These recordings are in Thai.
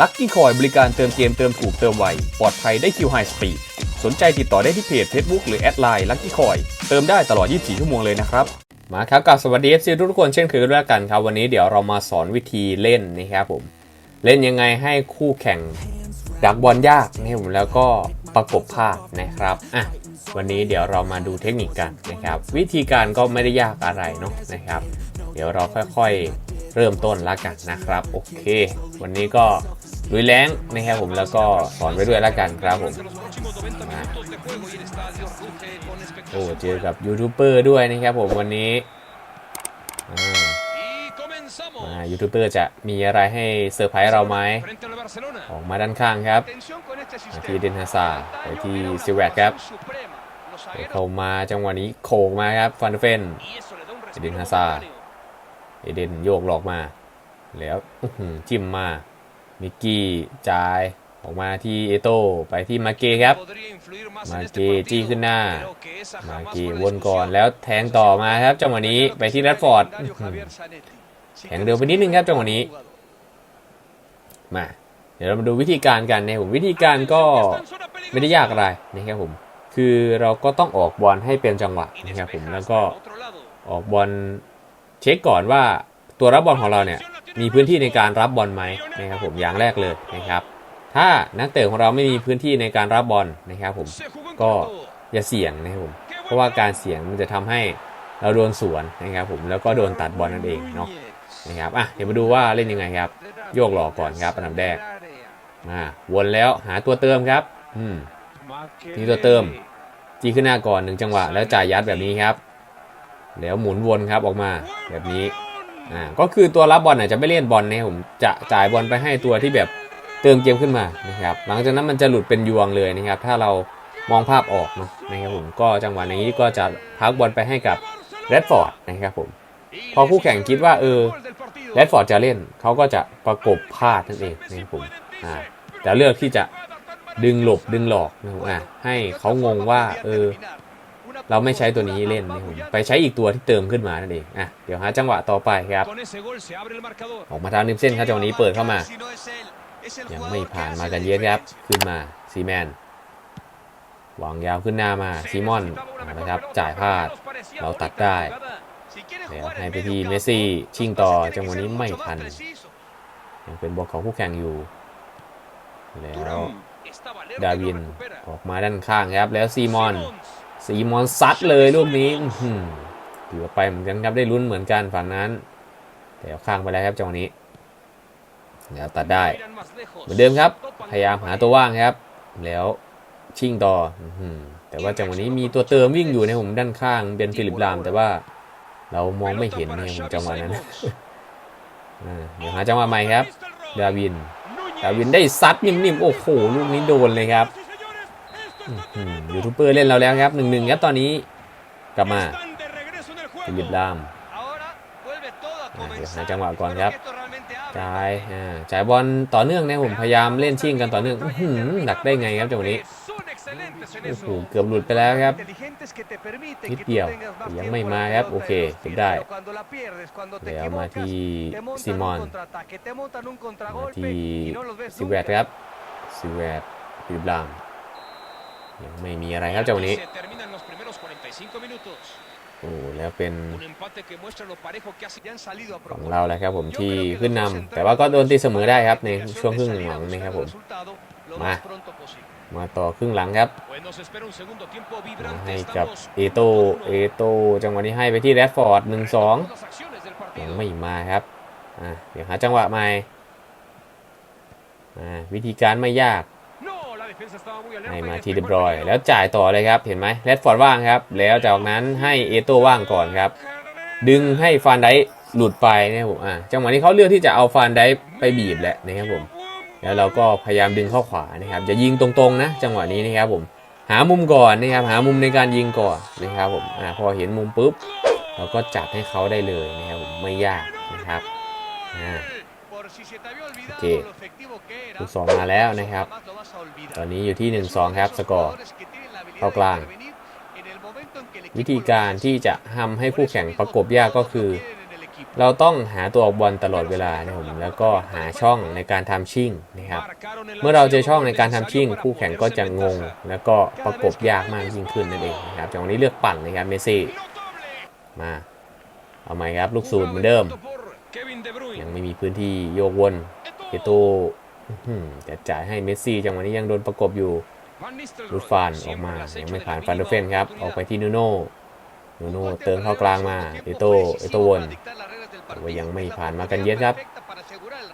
ลัคกี้คอยบริการเติมเกมเติมถูกเติมไว ปลอดภัยได้คิวไฮสปีดสนใจติดต่อได้ที่เพจ Facebook หรือแอดไลน์ลัคกี้คอยเติมได้ตลอด 24 ชั่วโมงเลยนะครับมาครับกับสวัสดี FC ทุกคนเช่นเคยด้วยกันครับ วันนี้เดี๋ยวเรามาสอนวิธีเล่นนะครับผม เล่นยังไงให้คู่แข่งดักบอลยากนะครับผมแล้วก็ประกบภาคนะครับอะวันนี้เดี๋ยวเรามาดูเทคนิคกันนะครับ วิธีการก็ไม่ได้ยากอะไรเนาะนะครับ เดี๋ยวเราค่อยๆ เริ่มต้นละกันนะครับ โอเค วันนี้ก็ลุยแรงนะครับผมแล้วก็สอนไปด้วยละกันครับผมอะโอ้เจอกับยูทูบเบอร์ด้วยนะครับผมวันนี้ยูทูบเบอร์จะมีอะไรให้เซอร์ไพรส์เราไหมออกมาด้านข้างครับที่เดนฮาซาไปที่ซิแวตครับเข้ามาจังหวะนี้โขกมาครับฟันเฟนเดนฮาซา เอเดนโยกหลอกมา แล้วจิ้มมามิกกี้จ่ายออกมาที่เอโต้ไปที่มาเกครับ มาเกจี้ขึ้นหน้า มาเกวนก่อนแล้วแทงต่อมาครับจังหวะนี้ไปที่แรดฟอร์ดอื้อหือแทงเร็วไปนิดนึงครับจังหวะนี้ มา เดี๋ยวเรามาดูวิธีการกันนะผมวิธีการก็ไม่ได้ยากอะไรนะครับผม คือเราก็ต้องออกบอลให้เป็นจังหวะนะครับผมแล้วก็ออกบอล เช็คก่อนว่าตัวรับบอลของเราเนี่ยมีพื้นที่ในการรับบอลไหมนะครับผมอย่างแรกเลยนะครับ ถ้านักเตะของเราไม่มีพื้นที่ในการรับบอลนะครับผมก็อย่าเสี่ยงนะครับผมเพราะว่าการเสี่ยงมันจะทำให้เราโดนสวนนะครับผมแล้วก็โดนตัดบอลนั่นเองเนาะนะครับอะเดี๋ยวมาดูว่าเล่นยังไงครับ โยกหลอกก่อนครับอันดับแรกมาวนแล้วหาตัวเติมครับอืมนี่ตัวเติมจีขึ้นหน้าก่อนหนึ่งจังหวะแล้วจ่ายยัดแบบนี้ครับ แล้วหมุนวนครับออกมาแบบนี้อ่าก็คือตัวรับบอลอาจจะไม่เล่นบอลนะผมจะจ่ายบอลไปให้ตัวที่แบบเติมเกมขึ้นมานะครับหลังจากนั้นมันจะหลุดเป็นยวงเลยนะครับ ถ้าเรามองภาพออกเนะนะครับผมก็จังหวะนี้ก็จะพักบอลไปให้กับแรดฟอร์ดนะครับผมพอคู่แข่งคิดว่าเออแรดฟอร์ดจะเล่นเขาก็จะประกบพลาดนั่นเองนะครับผมอ่าแต่เลือกที่จะดึงหลบดึงหลอกนะครับอะให้เขางงว่าเออ เราไม่ใช้ตัวนี้เล่นนะครับไปใช้อีกตัวที่เติมขึ้นมานั่นเองอะเดี๋ยวหาจังหวะต่อไปครับออกมาทางริมเส้นครับจังหวะนี้เปิดเข้ามา ยังไม่ผ่านมากันเยอะครับขึ้นมาซีแมนวางยาวขึ้นหน้ามาซีมอนนะครับจ่ายพลาดเราตัดได้แล้วให้ไปที่เมสซี่ชิงต่อจังหวะนี้ไม่ทันยังเป็นบอลของคู่แข่งอยู่ แล้วดาวินออกมาด้านข้างครับแล้วซีมอน ซีมอนซัดเลยลูกนี้ถือว่าไปเหมือนกันครับได้ลุ้นเหมือนกันฝั่งนั้น แต่เอาข้างไปแล้วครับจังหวะนี้แล้วตัดได้ เหมือนเดิมครับ พยายามหาตัวว่างครับ แล้วชิงต่ออแต่ว่าจังหวะนี้มีตัวเติมวิ่งอยู่ในผมด้านข้างเป็นฟิลิปลามแต่ว่าเรามองไม่เห็นในผมจังหวะนั้นเดี๋ยวหาจังหวะใหม่ครับ ดาวิน ดาวินได้ซัดนิ่มๆโอ้โหลูกนี้โดนเลยครับ ยูทูบเบอร์เล่นเราแล้วครับหนึ่งหนึ่งครับตอนนี้กลับมาฟิลิปลามอ่าเดี๋เดี๋ยยววหาหาจัจังงหหวะวะก่ก่ออนนคครัรับบจ่ายอ่าจ่ายบอลต่อเนื่องนะครับผมพยายามเล่นชิงกันต่อเนื่องอื้อหือดักได้ไงครับจังหวะนี้โอ้โหเกือบหลุดไปแล้วครับนินิดดเดีเดียยววยัยังงไม่ไม่มามาคครัรับบโอโอเคเคเก็เก็บบได้ได้แล้วมาที่ซิซิมมออนนมาที่ซิเวตครับซิเวตฟิลิปลาม ยังไม่มีอะไรครับจังหวะนี้โอ้แล้วเป็นของเราแหละครับผมที่ขึ้นนำแต่ว่าก็โดนตีเสมอได้ครับในช่วงครึ่งหลังนะครับผมมามาต่อครึ่งหลังครับมาให้กับเอโตเอโตจังหวะนี้ให้ไปที่แรดฟอร์ดหนึ่งสองยังไม่มาครับอ่าเดี๋ยวหาจังหวะใหม่อ่าวิธีการไม่ยาก ให้มาที่เดบรอย แล้วจ่ายต่อเลยครับ เห็นไหมแรดฟอร์ดว่างครับ แล้วจากนั้นให้เอโตว่างก่อนครับ ดึงให้ฟานไดหลุดไปนะครับผมอ่าจังหวะนี้เขาเลือกที่จะเอาฟานไดไปบีบแหละนะครับผม แล้วเราก็พยายามดึงเข้าขวานะครับจะยิงตรงๆนะ จังหวะนี้นะครับผม หามุมก่อนนะครับ หามุมในการยิงก่อนนะครับผมอ่าพอเห็นมุมปุ๊บ เราก็จัดให้เขาได้เลยนะครับผมไม่ยากนะครับอ่า โอเคลูลูกกสสอองงมามาแล้แล้ววนะนะคครัรับบตตออนนนี้นี้อยู่ที่ 1-2 ครับ สกอร์เข้าเข้ากกลาลางงวิธีการที่จะทำให้คู่แข่งประกบยากก็คือ เราต้องหาตัวออกบอลตลอดเวลานะครับผมแล้วก็หาช่องในการทำชิ่งนะครับ เมื่อเราเจอช่องในการทำชิ่ง คู่แข่งก็จะงง แล้วก็ประกบยากมากยิ่งขึ้นนั่นเองนะครับจังหวะนี้เลือกปั่นนะครับเมสซี่มาเอาใหม่ครับลูกสูตรเหมือนเดิม ยังไม่มีพื้นที่โยกวนเอโตอื้อหือจะจ่ายให้เมสซี่จังหวะนี้ยังโดนประกบอยู่รูดฟานออกมายังไม่ผ่านฟันเดอร์เฟนครับ ออกไปที่นูโน่นูโน่เติมเข้ากลางมาเอโตเอโตวนแต่ว่ายังไม่ผ่านมากันเยสครับ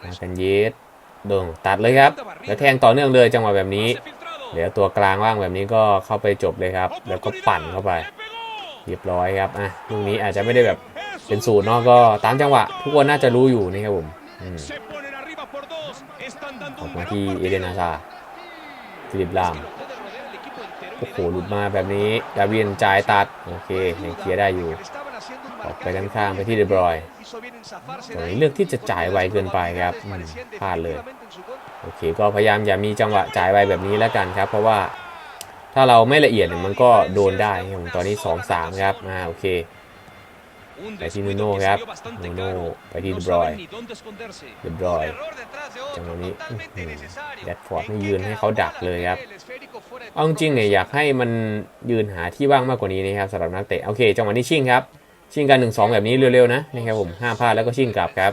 มากันเยสโดงตัดเลยครับ แล้วแทงต่อเนื่องเลยจังหวะแบบนี้ เดี๋ยวตัวกลางว่างแบบนี้ก็เข้าไปจบเลยครับ แล้วก็ปั่นเข้าไป เรียบร้อยครับอะลูกนี้อาจจะไม่ได้แบบ เป็นสูตรเนาะก็ตามจังหวะ ทุกคนน่าจะรู้อยู่นะครับผมออกมาที่เอเดนอาซาฟิลิปลามโอ้โหหลุดมาแบบนี้ดาเวียนจ่ายตัด โอเคยังเคลียร์ได้อยู่ ออกไปด้านข้างไปที่เดบรอยตรงนี้เลือกที่จะจ่ายไวเกินไปครับพลาดเลย โอเค ก็พยายามอย่ามีจังหวะจ่ายไวแบบนี้แล้วกันครับ เพราะว่าถ้าเราไม่ละเอียดมันก็โดนได้ครับผมตอนนี้ 2-3 ครับอ่าโอเค ไปที่นูโน่ครับนูโน่ไปที่ไปเดที่บเดรบอรอยยเรียบร้อยจังหวะนี้อื้อหือแดดฟอร์ดไม่ยืนให้เขาดักเลยครับเอาจริงๆเนี่ยอยากให้มันยืนหาที่ว่างมากกว่านี้นะครับสำหรับนักเตะโอเคจังหวะนี้ชิ่งครับชิ่งกัน 1-2 แบบนี้เร็วๆนะนะครับผมห้ามพลาดแล้วก็ชิ่งกลับครับ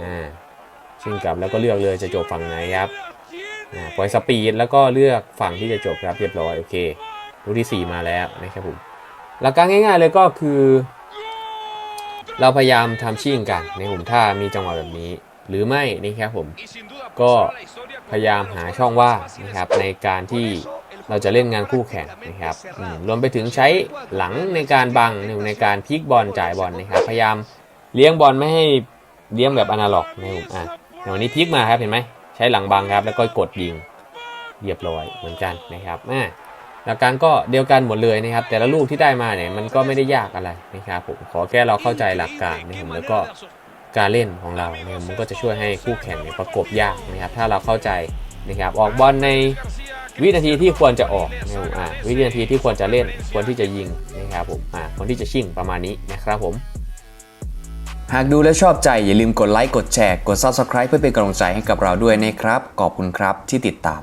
อ่าชิ่งกลับแล้วก็เลือกเลยจะจบฝั่งไหนครับอ่าปล่อยสปีดแล้วก็เลือกฝั่งที่จะจบครับเรียบร้อยโอเคลูกที่ 4 มาแล้วนะครับผมหลักการง่าย ๆ เลยก็คือ เราพยายามทำชิ่งกันในผมถ้ามีจังหวะแบบนี้ หรือไม่นะครับผมก็พยายามหาช่องว่างนะครับในการที่เราจะเล่นงานคู่แข่งนะครับรวมไปถึงใช้หลังในการบังในการพลิกบอลจ่ายบอลนะครับพยายามเลี้ยงบอลไม่ให้เลี้ยงแบบอนาล็อกนะครับผมอะอย่างวันนี้พลิกมาครับเห็นไหมใช้หลังบังครับแล้วก็กดยิงเรียบร้อยเหมือนกันนะครับอะ หลักการก็เดียวกันหมดเลยนะครับ แต่ละลูกที่ได้มาเนี่ยมันก็ไม่ได้ยากอะไรนะครับผมขอแค่เราเข้าใจหลักการนะครับแล้วก็การเล่นของเราเนี่ยมันก็จะช่วยให้คู่แข่งเนี่ยประกบยากนะครับ ถ้าเราเข้าใจนะครับออกบอลในวินาทีที่ควรจะออกนะครับอ่าวินาทีที่ควรจะเล่นควรที่จะยิงนะครับผมอ่าควรที่จะชิ่งประมาณนี้นะครับผม หากดูแล้วชอบใจอย่าลืมกดไลค์กดแชร์กด Subscribe เพื่อเป็นกำลังใจให้กับเราด้วยนะครับขอบคุณครับที่ติดตาม